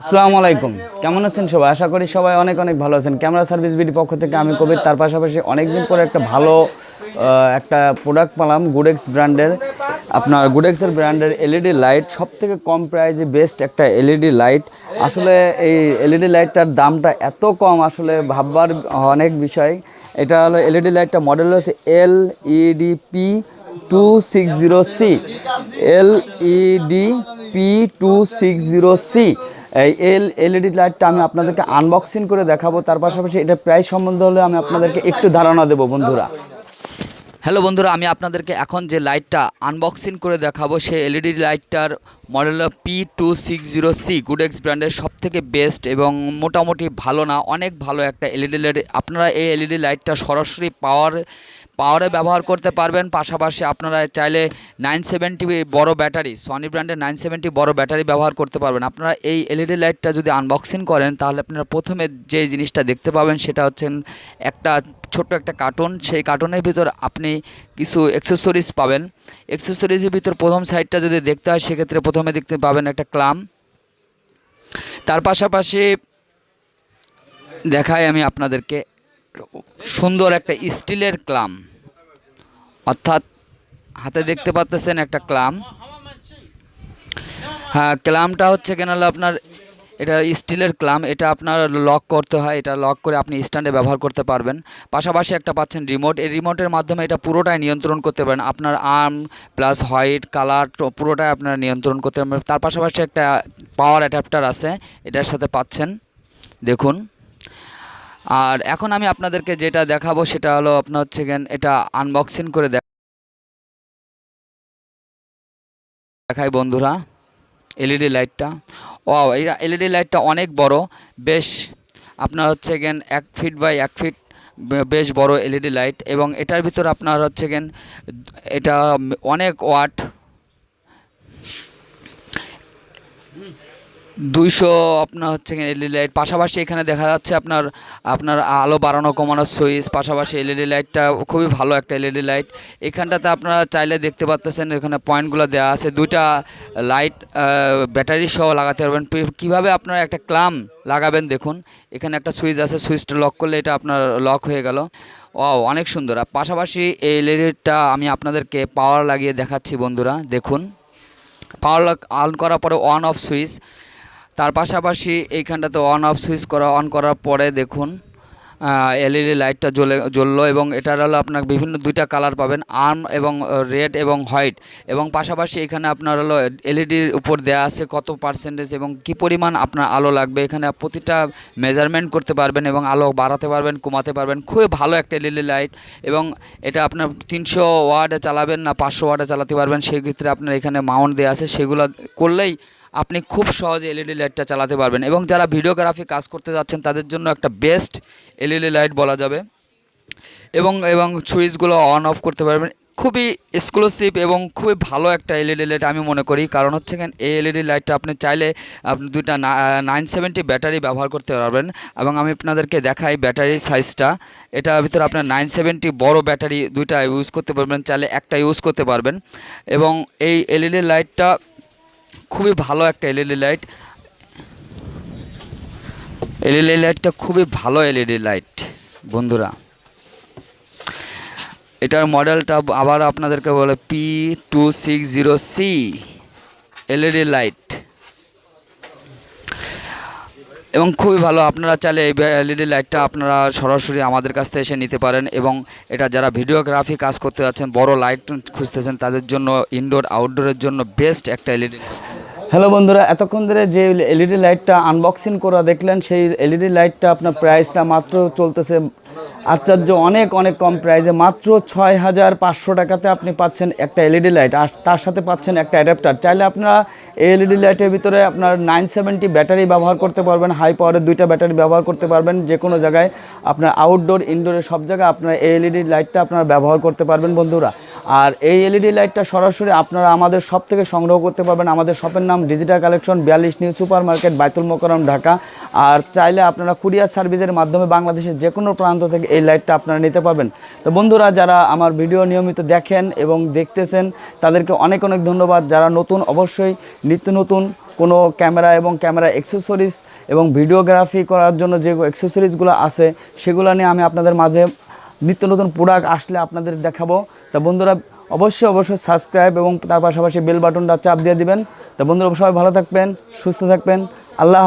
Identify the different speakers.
Speaker 1: আসসালামু আলাইকুম। কেমন আছেন সবাই? আশা করি সবাই অনেক অনেক ভালো আছেন। ক্যামেরা সার্ভিস বিডি পক্ষ থেকে আমি কবির। তার পাশাপাশি অনেকদিন পরে একটা ভালো একটা প্রোডাক্ট পেলাম গুডেক্স ব্র্যান্ডের আপনার গুডেক্সের ব্র্যান্ডের এলইডি লাইট সব থেকে কম প্রাইজে বেস্ট একটা এলইডি লাইট আসলে এই এলইডি লাইটটার দামটা এত কম, আসলে ভাববার অনেক বিষয়। এটা হলো এলইডি লাইটটা মডেল হচ্ছে L E D P two six zero C L E D P two six zero C এই এল এলইডি লাইটটা আমি আপনাদেরকে আনবক্সিং করে দেখাবো। তার পাশাপাশি এটা প্রাইস সম্বন্ধে হলে আমি আপনাদেরকে একটু ধারণা দেবো বন্ধুরা। হ্যালো বন্ধুরা, আমি আপনাদেরকে এখন যে লাইটটা আনবক্সিং করে দেখাবো, সেই LED লাইটটার model P two six zero C Goodex ব্র্যান্ডের সব থেকে বেস্ট এবং মোটামুটি ভালো না, অনেক ভালো একটা এলইডি লাইট আপনারা এই এলইডি লাইটটা সরাসরি পাওয়ার পাওয়ারে ব্যবহার করতে পারবেন, পাশাপাশি আপনারা চাইলে নাইন সেভেন্টি বড় ব্যাটারি সনি ব্র্যান্ডের নাইন সেভেন্টি বড় ব্যাটারি ব্যবহার করতে পারবেন। আপনারা এই এলইডি লাইটটা যদি আনবক্সিং করেন, তাহলে আপনারা প্রথমে যে জিনিসটা দেখতে পাবেন, সেটা হচ্ছেন একটা ছোট্ট একটা কার্টুন সেই কার্টুনের ভিতর আপনি কিছু অ্যাক্সেসরিজ পাবেন। অ্যাক্সেসরিজের ভিতর প্রথম সাইডটা যদি দেখতে হয়, সেক্ষেত্রে প্রথমে দেখতে পাবেন একটা ক্লাম তার পাশাপাশি দেখাই আমি আপনাদেরকে সুন্দর একটা স্টিলের ক্লাম অর্থাৎ হাতে দেখতে পাচ্তেছেন একটা ক্লাম হ্যাঁ ক্লামটা হচ্ছে কেন আপনার এটা স্টিলের ক্লাম, এটা আপনার লক করতে হয়, এটা লক করে আপনি স্ট্যান্ডে ব্যবহার করতে পারবেন। পাশাপাশি একটা পাচ্ছেন রিমোট, এই রিমোটের মাধ্যমে এটা পুরোটাই নিয়ন্ত্রণ করতে পারেন। আপনার আর্ম প্লাস হোয়াইট কালার পুরোটাই আপনারা নিয়ন্ত্রণ করতে পারবেন। তার পাশাপাশি একটা পাওয়ার অ্যাডাপ্টার আছে, এটার সাথে পাচ্ছেন। দেখুন। আর এখন আমি আপনাদেরকে যেটা দেখাবো, সেটা হলো আপনার হচ্ছে এটা আনবক্সিং করে দেখ- দেখাই বন্ধুরা এলইডি লাইটটা ও এই এলইডি লাইটটা অনেক বড়। বেশ, আপনার হচ্ছে গেন এক ফিট বাই এক ফিট বেশ বড় এলইডি লাইট এবং এটার ভিতর আপনার হচ্ছে গেন, এটা অনেক ওয়াট দুইশো আপনার হচ্ছে এলইডি লাইট পাশাপাশি এখানে দেখা যাচ্ছে আপনার আপনার আলো বাড়ানো কমানোর সুইচ পাশাপাশি এলইডি লাইটটা খুবই ভালো একটা এলইডি লাইট এখানটাতে আপনারা চাইলে দেখতে পাচ্তেছেন এখানে পয়েন্টগুলো দেওয়া আছে। দুইটা লাইট ব্যাটারি সহ লাগাতে পারবেন। কীভাবে আপনারা একটা ক্লাম লাগাবেন দেখুন। এখানে একটা সুইচ আছে সুইচটা লক করলে এটা আপনার লক হয়ে গেল। ও অনেক সুন্দর। আর পাশাপাশি এই এলইডিটা আমি আপনাদেরকে পাওয়ার লাগিয়ে দেখাচ্ছি বন্ধুরা, দেখুন। পাওয়ার অন করার পরে অন অফ সুইচ তার পাশাপাশি এইখানটাতে অন অফ সুইচ করা অন করার পরে দেখুন এলইডি লাইটটা জ্বলে, জ্বললো এবং এটার হলো আপনার বিভিন্ন দুইটা কালার পাবেন আর্ম এবং রেড এবং হোয়াইট এবং পাশাপাশি এখানে আপনার হলো এলইডির উপর দেওয়া আছে কত পার্সেন্টেজ এবং কি পরিমাণ আপনার আলো লাগবে। এখানে প্রতিটা মেজারমেন্ট করতে পারবেন এবং আলো বাড়াতে পারবেন, কমাতে পারবেন। খুবই ভালো একটা এলইডি লাইট এবং এটা আপনার তিনশো ওয়ার্ডে চালাবেন না পাঁচশো ওয়ার্ডে চালাতে পারবেন। সেক্ষেত্রে আপনার এখানে মাউন্ট দেওয়া আছে। সেগুলো করলেই আপনি খুব সহজে এলইডি লাইটটা চালাতে পারবেন। এবং যারা ভিডিওগ্রাফি কাজ করতে যাচ্ছেন, তাদের জন্য একটা বেস্ট এলইডি লাইট বলা যাবে। এবং এবং সুইচগুলো অন অফ করতে পারবেন। খুবই এক্সক্লুসিভ এবং খুবই ভালো একটা এলইডি লাইট আমি মনে করি। কারণ হচ্ছে এই এলইডি লাইটটা আপনি চাইলে আপনি দুইটা নাইন সেভেন্টি ব্যাটারি ব্যবহার করতে পারবেন। এবং আমি আপনাদেরকে দেখাই ব্যাটারি সাইজটা এটার ভিতরে আপনার নাইন সেভেন্টি বড় ব্যাটারি দুইটা ইউজ করতে পারবেন। চাইলে একটা ইউজ করতে পারবেন। এবং এই এলইডি লাইটটা খুবই ভালো একটা এলইডি লাইট এলইডি লাইটটা খুবই ভালো এলইডি লাইট বন্ধুরা। এটার মডেলটা আবার আপনাদেরকে বলে P two six zero C LED light এবং খুবই ভালো আপনারা চাইলে এই এলইডি লাইটটা আপনারা সরাসরি আমাদের কাছ থেকে এসে নিতে পারেন এবং এটা যারা ভিডিওগ্রাফি কাজ করতে যাচ্ছেন, বড় লাইট খুঁজতেছেন, তাদের জন্য ইনডোর আউটডোরের জন্য বেস্ট একটা এলইডি হ্যালো বন্ধুরা। এতক্ষণ ধরে যে এলইডি লাইটটা আনবক্সিং করা দেখলেন, সেই এলইডি লাইটটা আপনার প্রাইসটা মাত্র চলতেছে আশ্চর্য, অনেক অনেক কম প্রাইসে মাত্র ছয় হাজার পাঁচশো টাকাতে আপনি পাচ্ছেন একটা এলইডি লাইট আর তার সাথে পাচ্ছেন একটা অ্যাডাপ্টার চাইলে আপনারা এই এলইডি লাইটের ভিতরে আপনার নাইন সেভেন্টি ব্যাটারি ব্যবহার করতে পারবেন হাই পাওয়ারের দুইটা ব্যাটারি ব্যবহার করতে পারবেন, যে কোনো জায়গায়। আপনার আউটডোর ইনডোরে সব জায়গায় আপনার এই এলইডি লাইটটা আপনারা ব্যবহার করতে পারবেন, বন্ধুরা। আর এই এলইডি লাইটটা সরাসরি আপনারা আমাদের শপ থেকে সংগ্রহ করতে পারবেন। আমাদের শপের নাম ডিজিটাল কালেকশন বিয়াল্লিশ new super market Baitul Mukarram Dhaka আর চাইলে আপনারা কুরিয়ার সার্ভিসের মাধ্যমে বাংলাদেশের যে কোনো প্রান্ত থেকে এই লাইটটা আপনারা নিতে পারবেন। তো বন্ধুরা, যারা আমার ভিডিও নিয়মিত দেখেন এবং দেখতেছেন, তাদেরকে অনেক অনেক ধন্যবাদ। যারা নতুন, অবশ্যই নিত্য নতুন কোনো ক্যামেরা এবং ক্যামেরা অ্যাক্সেসরিজ এবং ভিডিওগ্রাফি করার জন্য যে অ্যাক্সেসরিজগুলো আছে, সেগুলো নিয়ে আমি আপনাদের মাঝে নিত্য নতুন প্রোডাক্ট আসলে আপনাদের দেখাবো। তা বন্ধুরা, অবশ্যই অবশ্যই সাবস্ক্রাইব এবং তার পাশাপাশি বেল বাটনটা চাপ দিয়ে দিবেন। তা বন্ধুরা, সবাই ভালো থাকবেন, সুস্থ থাকবেন। আল্লাহ।